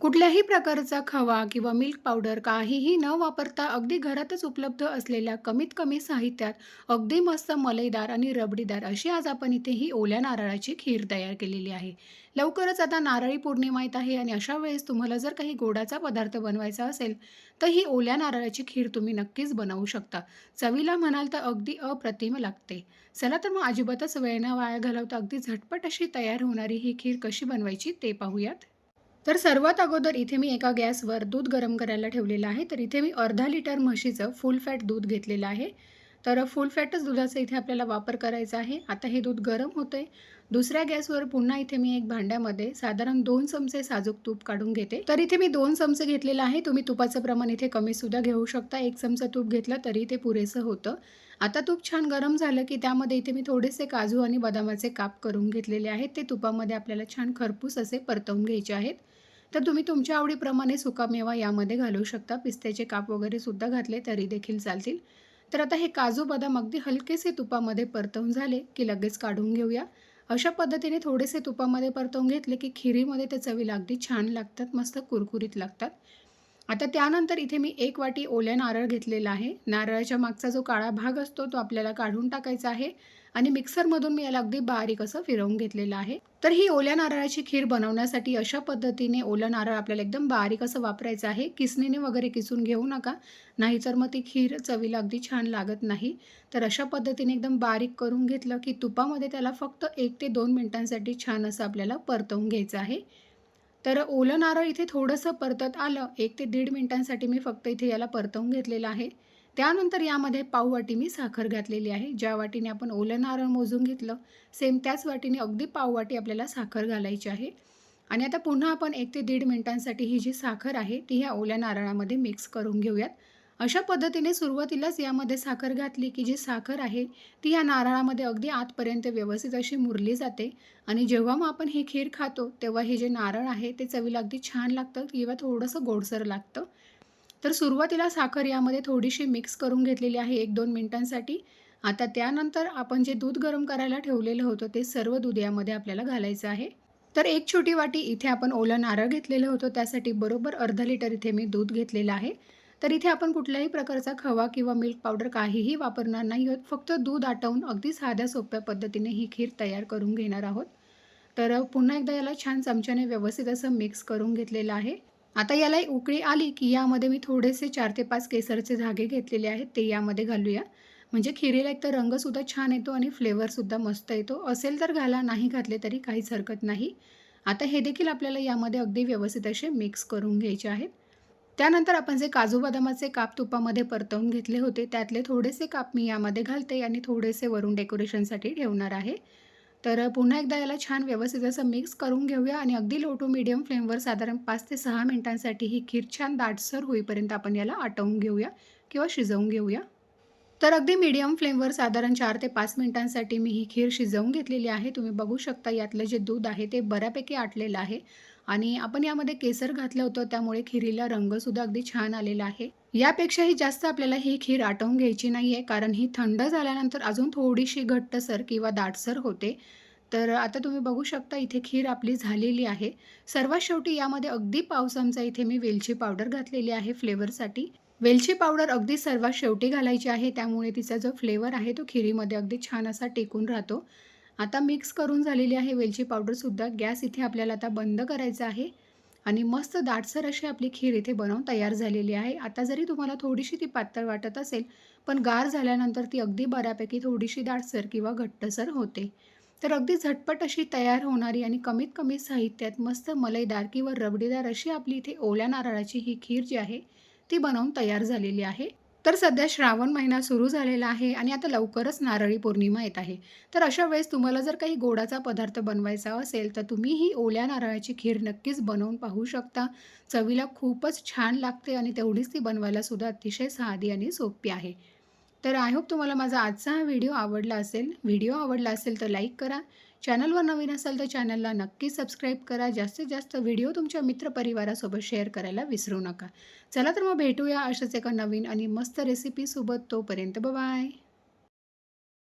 कुठल्याही प्रकारचा खवा किंवा मिल्क पावडर काहीही न वापरता अगदी घरातच उपलब्ध असलेल्या कमीत कमी साहित्यात अगदी मस्त मलईदार आणि रबडीदार अशी आज आपण इथे ही ओल्या नारळाची खीर तयार केलेली आहे. लवकरच आता नारळी पौर्णिमा येत आहे आणि अशा वेळेस तुम्हाला जर काही गोडाचा पदार्थ बनवायचा असेल तर ही ओल्या नारळाची खीर तुम्ही नक्कीच बनवू शकता. चवीला म्हणाल तर अगदी अप्रतिम लागते. चला तर मग अजिबातच वेळ न वाया घालवता अगदी झटपट अशी तयार होणारी ही खीर कशी बनवायची ते पाहूयात. तर सर्वात अगोदर इथे मी एका गॅसवर दूध गरम करायला ठेवलेलं आहे. तर इथे मी अर्धा लिटर म्हशीचं फुल फॅट दूध घेतलेलं आहे. तर फुल फॅटच दुधाचा इथे आपल्याला वापर करायचा आहे. आता हे दूध गरम होतं आहे दुसऱ्या गॅसवर पुन्हा इथे मी एक भांड्यामध्ये साधारण दोन चमचे साजूक तूप काढून घेते. तर इथे मी दोन चमचे घेतलेलं आहे. तुम्ही तुपाचं प्रमाण इथे कमीसुद्धा घेऊ शकता. एक चमचा तूप घेतलं तरी ते पुरेसं होतं. आता तूप छान गरम झालं की त्यामध्ये इथे मी थोडेसे काजू आणि बदामाचे काप करून घेतलेले आहेत. ते तुपामध्ये आपल्याला छान खरपूस असे परतवून घ्यायचे आहेत. तर तुम्ही तुमच्या आवडीप्रमाणे सुकामेवा यामध्ये घालू शकता. पिस्त्याचे काप वगैरे सुद्धा घातले तरी देखील चालतील. तर आता हे काजू बदाम अगदी हलकेसे तुपामध्ये परतवून झाले की लगेच काढून घेऊया. अशा पद्धतीने थोडेसे तुपामध्ये परतवून घेतले की खिरीमध्ये ते चवीला अगदी छान लागतात मस्त कुरकुरीत लागतात. आता त्यानंतर इथे मी एक वाटी ओल्या नारळ घेतलेला आहे. नारळाच्या मागचा जो काळा भाग असतो तो आपल्याला काढून टाकायचा आहे आणि मिक्सरमधून मी याला अगदी बारीक असं फिरवून घेतलेलं आहे. तर ही ओल्या नारळाची खीर बनवण्यासाठी अशा पद्धतीने ओलं नारळ आपल्याला एकदम बारीक असं वापरायचं आहे. किसणीने वगैरे किसून घेऊ नका नाहीतर मग ती खीर चवीला अगदी छान लागत नाही. तर अशा पद्धतीने एकदम बारीक करून घेतलं की तुपामध्ये त्याला फक्त एक ते दोन मिनटांसाठी छान असं आपल्याला परतवून घ्यायचं आहे. तर ओलं नारळ इथे थोडंसं परतत आलं. एक ते दीड मिनटांसाठी मी फक्त इथे याला परतवून घेतलेलं आहे. त्यानंतर यामध्ये पाव वाटी मी साखर घातलेली आहे. ज्या वाटीने आपण ओलं नारळ मोजून घेतलं सेम त्याच वाटीने अगदी पाव वाटी आपल्याला साखर घालायची आहे. आणि आता पुन्हा आपण एक ते दीड मिनटांसाठी ही जी साखर आहे ती ह्या ओल्या नारळामध्ये मिक्स करून घेऊयात. अशा पद्धतीने सुरुवातीलाच यामध्ये साखर घातली की जी साखर आहे ती या नारळामध्ये अगदी आतपर्यंत व्यवस्थित अशी मुरली जाते आणि जेव्हा मग आपण ही खीर खातो तेव्हा हे जे नारळ आहे ते चवीला अगदी छान लागतं किंवा थोडंसं गोडसर लागतं. तर सुरुवातीला साखर यामध्ये थोडीशी मिक्स करून घेतलेली आहे एक दोन मिनटांसाठी. आता त्यानंतर आपण जे दूध गरम करायला ठेवलेलं होतं ते सर्व दूध यामध्ये आपल्याला घालायचं आहे. तर एक छोटी वाटी इथे आपण ओलं नारळ घेतलेलं होतं त्यासाठी बरोबर अर्धा लिटर इथे मी दूध घेतलेलं आहे. तर इथे आपण कुठल्याही प्रकारचा खवा किंवा मिल्क पावडर काहीही वापरणार नाही आहोत. फक्त दूध आटवून अगदी साध्या सोप्या पद्धतीने ही खीर तयार करून घेणार आहोत. तर पुन्हा एकदा याला छान चमच्याने व्यवस्थित असं मिक्स करून घेतलेलं आहे. आता याला उकळी आली की यामध्ये मी थोडेसे चार ते पाच केसरचे धागे घेतलेले आहेत. ते यामध्ये घालूया. म्हणजे खिरीला एक तर रंगसुद्धा छान येतो आणि फ्लेवरसुद्धा मस्त येतो. असेल तर घाला नाही घातले तरी काहीच हरकत नाही. आता हे देखील आपल्याला यामध्ये अगदी व्यवस्थित असे मिक्स करून घ्यायचे आहेत. त्यानंतर आपण जे काजू बदामाचे काप तुपामध्ये परतवून घेतले होते त्यातले थोडेसे काप मी यामध्ये घालते आणि थोडेसे वरून डेकोरेशनसाठी ठेवणार आहे. तर पुन्हा एकदा याला छान व्यवस्थित असं मिक्स करून घेऊया आणि अगदी लो टू मीडियम फ्लेमवर साधारण पाच ते सहा मिनटांसाठी ही खीर छान दाटसर होईपर्यंत आपण याला आटवून घेऊया किंवा शिजवून घेऊया. तर अगदी मीडियम फ्लेमवर साधारण चार ते पाच मिनटांसाठी मी ही खीर शिजवून घेतलेली आहे. तुम्ही बघू शकता यातलं जे दूध आहे ते बऱ्यापैकी आटलेलं आहे. आणि आपण यामध्ये केसर घातलं होतं त्यामुळे खिरीला रंगसुद्धा अगदी छान आलेला आहे. यापेक्षाही जास्त आपल्याला ही खीर आटवून घ्यायची नाही आहे कारण ही थंड झाल्यानंतर अजून थोडीशी घट्टसर किंवा दाटसर होते. तर आता तुम्ही बघू शकता इथे खीर आपली झालेली आहे. सर्वात शेवटी यामध्ये अगदी पावसांचा इथे मी वेलची पावडर घातलेली आहे फ्लेवरसाठी. वेलची पावडर अगदी सर्वात शेवटी घालायची आहे त्यामुळे तिचा जो फ्लेवर आहे तो खिरीमध्ये अगदी छान असा टेकून राहतो. आता मिक्स करून झालेली आहे वेलची पावडरसुद्धा. गॅस इथे आपल्याला आता बंद करायचा आहे. आणि मस्त दाटसर अशी आपली खीर इथे बनवून तयार झालेली आहे. आता जरी तुम्हाला थोडीशी ती पातळ वाटत असेल पण गार झाल्यानंतर ती अगदी बऱ्यापैकी थोडीशी दाटसर किंवा घट्टसर होते. तर अगदी झटपट अशी तयार होणारी आणि कमीत कमी साहित्यात मस्त मलईदार किंवा रबडीदार अशी आपली इथे ओल्या नारळाची ही खीर जी आहे ती बनवून तयार झालेली आहे. तर सध्या श्रावण महिना सुरू झालेला आहे आणि आता लवकरच नारळी पौर्णिमा येत आहे. तर अशा वेळेस तुम्हाला जर काही गोडाचा पदार्थ बनवायचा असेल तर तुम्ही ही ओल्या नारळाची खीर नक्कीच बनवून पाहू शकता. चवीला खूपच छान लागते आणि तेवढीच ती बनवायला सुद्धा अतिशय साधी आणि सोपी आहे. तर आय होप तुम्हाला माझा आजचा हा व्हिडिओ आवडला असेल. व्हिडिओ आवडला असेल तर लाईक करा. चॅनलवर नवीन असाल तर चॅनलला नक्की सबस्क्राईब करा. जास्तीत जास्त व्हिडिओ तुमच्या मित्रपरिवारासोबत शेअर करायला विसरू नका. चला तर मग भेटूया अशाच एका नवीन आणि मस्त रेसिपीसोबत तोपर्यंत बाय